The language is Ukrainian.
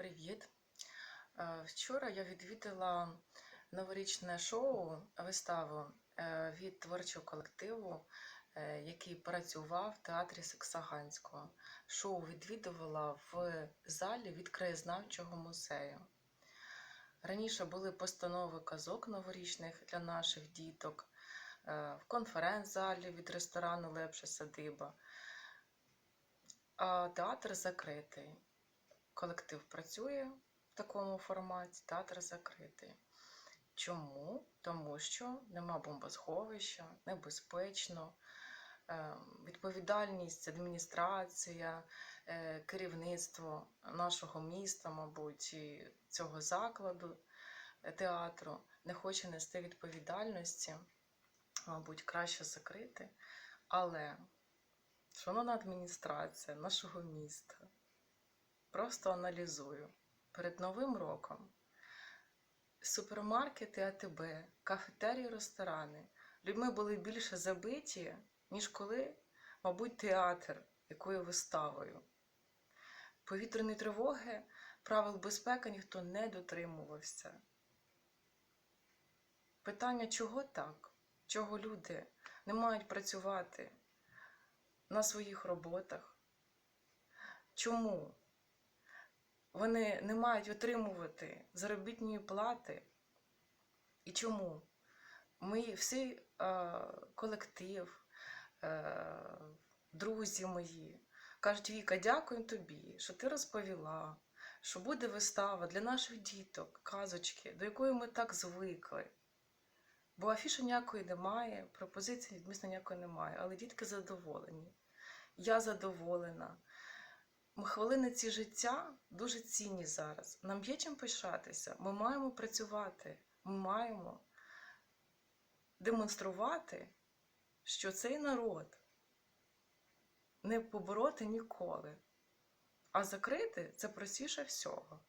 Привіт! Е, Вчора я відвідала новорічне шоу, виставу е, від творчого колективу, е, який працював в театрі Саксаганського. Шоу відвідувала в залі від краєзнавчого музею. Раніше були постанови казок новорічних для наших діток, в конференц-залі від ресторану Лепша Садиба. А театр закритий. Колектив працює в такому форматі, театр закритий. Чому? Тому що нема бомбосховища, небезпечно, е, відповідальність, адміністрація, е, керівництво нашого міста, мабуть, цього закладу е, театру не хоче нести відповідальності, мабуть, краще закрити. Але, шановна адміністрація нашого міста, просто аналізую. Перед Новим роком супермаркети АТБ, кафетерії, ресторани людьми були більше забиті, ніж коли, мабуть, театр якою виставою. Повітряної тривоги, правил безпеки ніхто не дотримувався. Питання, чого так? Чого люди не мають працювати на своїх роботах? Чому? Вони не мають отримувати заробітної плати. І чому? Ми всі е, колектив, е, друзі мої кажуть, Віка, дякую тобі, що ти розповіла, що буде вистава для наших діток, казочки, до якої ми так звикли. Бо афіші ніякої немає, пропозиції відмісно ніякої немає, але дітки задоволені. Я задоволена. Хвилини ці життя дуже цінні зараз. Нам є чим пишатися. Ми маємо працювати, ми маємо демонструвати, що цей народ не побороти ніколи. А закрити це простіше всього.